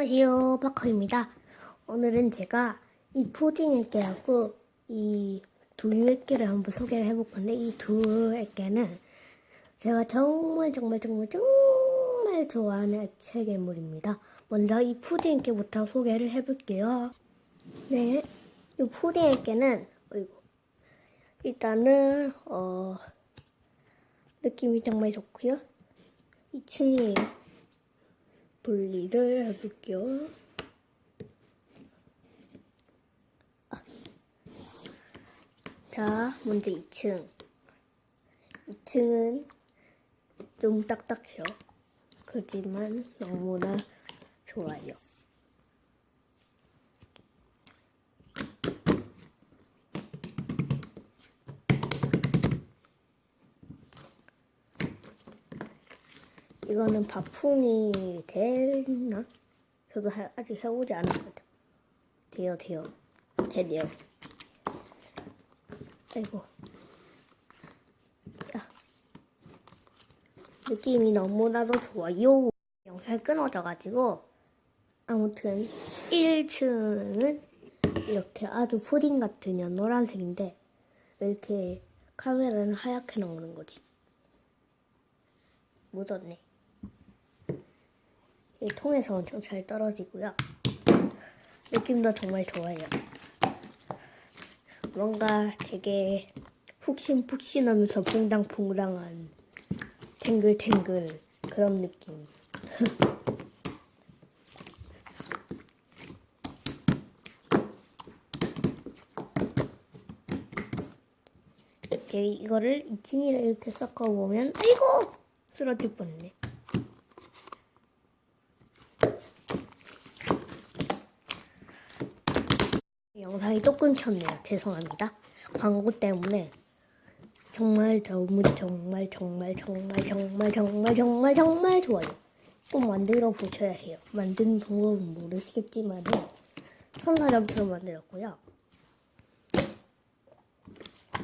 안녕하세요, 바커입니다. 오늘은 제가 이 푸딩 액계하고 이 두유 액계를 한번 소개를 해볼 건데 이 두유 액계는 제가 정말 정말 정말 정말 좋아하는 액체 괴물입니다. 먼저 이 푸딩 액계부터 소개를 해볼게요. 네, 이 푸딩 액계는 어이구 일단은 어 느낌이 정말 좋고요. 2층이에요. 분리를 해볼게요. 아. 자, 먼저 2층. 2층은 좀 딱딱해요. 그렇지만 너무나 좋아요. 이거는 바풍이 되나? 저도 하- 아직 해보지 않았거든. 돼요, 돼요. 되네요. 아이고. 야. 느낌이 너무나도 좋아요. 영상이 끊어져가지고. 아무튼, 1층은 이렇게 아주 푸딩 같은 연 노란색인데, 왜 이렇게 카메라는 하얗게 나오는 거지? 묻었네. 이 통에서 엄청 잘 떨어지고요. 느낌도 정말 좋아요. 뭔가 되게 푹신푹신하면서 퐁당퐁당한 탱글탱글 그런 느낌. 이렇게 이거를 2층이라 이렇게 섞어보면 아이고 쓰러질 뻔했네. 영상이 또 끊겼네요. 죄송합니다. 광고 때문에 정말 너무 정말 정말 정말 정말 정말 정말 정말 좋아요. 꼭 만들어 보셔야 해요. 만드는 방법은 모르시겠지만은 천사점처럼 만들었고요.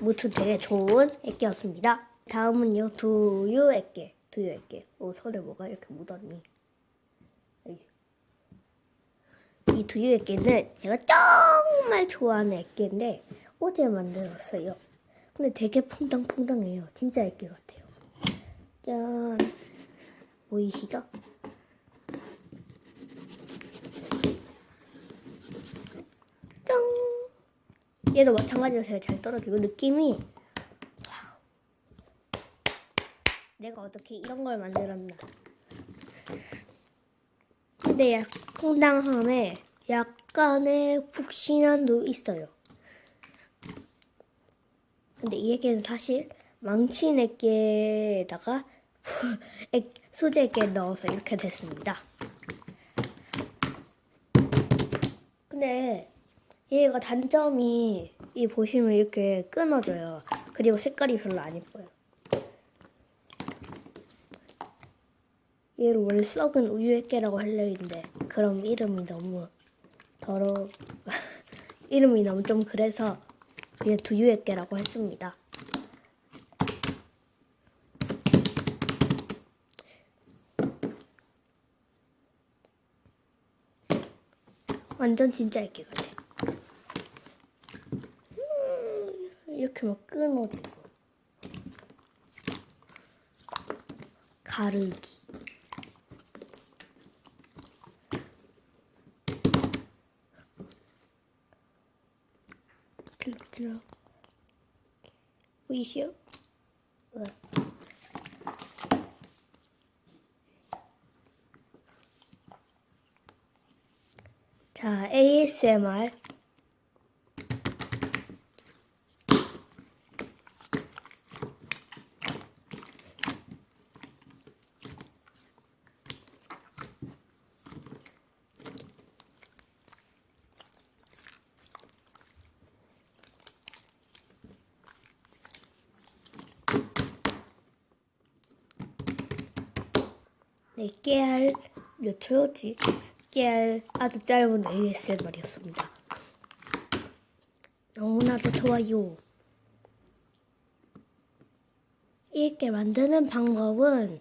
무튼 되게 좋은 액기였습니다. 다음은요 두유 액기, 두유 액기. 오 손에 뭐가 이렇게 묻었니? 아이. 이 두유 액기는 제가 정말 좋아하는 액기인데 어제 만들었어요. 근데 되게 퐁당퐁당해요. 진짜 액기 같아요. 짠. 보이시죠? 짠. 얘도 마찬가지로 제가 잘 떨어지고 느낌이. 내가 어떻게 이런 걸 만들었나. 근데 약 퐁당함에 약간의 푹신함도 있어요. 근데 이 액계는 사실 수제 액계 넣어서 이렇게 됐습니다. 근데 얘가 단점이 이 보시면 이렇게 끊어져요. 그리고 색깔이 별로 안 예뻐요. 얘를 원래 썩은 우유 액계라고 하려 했는데 그럼 이름이 너무 더러 이름이 너무 좀 그래서 그냥 두유 액계라고 했습니다. 완전 진짜 액계 같아. 음, 이렇게 막 끊어지고 가르기. 들어 보이시오? 어. 자, ASMR. 깨알 몇 초였지? 깨알 아주 짧은 ASMR이었습니다. 너무나도 좋아요. 이렇게 만드는 방법은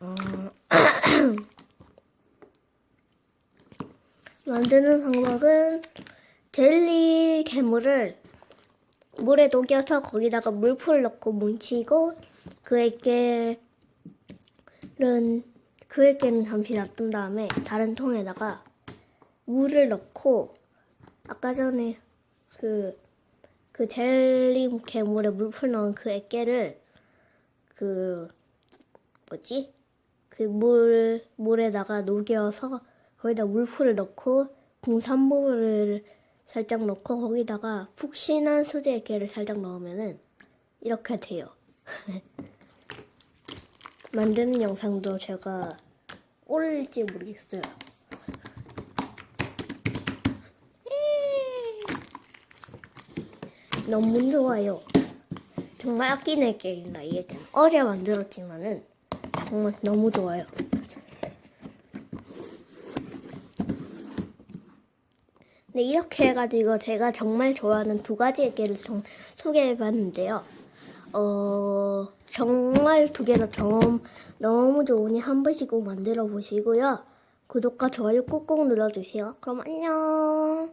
어, 만드는 방법은 젤리 괴물을 물에 녹여서 거기다가 물풀 넣고 뭉치고 그액 계는 그 액계는 잠시 놔둔 다음에 다른 통에다가 물을 넣고 아까 전에 그, 그 젤리 괴물에 물풀 넣은 그 액계를 그 뭐지? 그 물, 물에다가 녹여서 거기다 물풀을 넣고 공산물을 살짝 넣고 거기다가 푹신한 수제 액계를 살짝 넣으면은 이렇게 돼요. 만드는 영상도 제가 올릴지 모르겠어요. 너무 좋아요. 정말 아끼는 게임이다 이게 어제 만들었지만은 정말 너무 좋아요. 네 이렇게 해가지고 제가 정말 좋아하는 두 가지의 게를 좀 소개해봤는데요. 어 정말 두 개다 너무 너무 좋으니 한 번씩 꼭 만들어 보시고요. 구독과 좋아요 꾹꾹 눌러주세요. 그럼 안녕.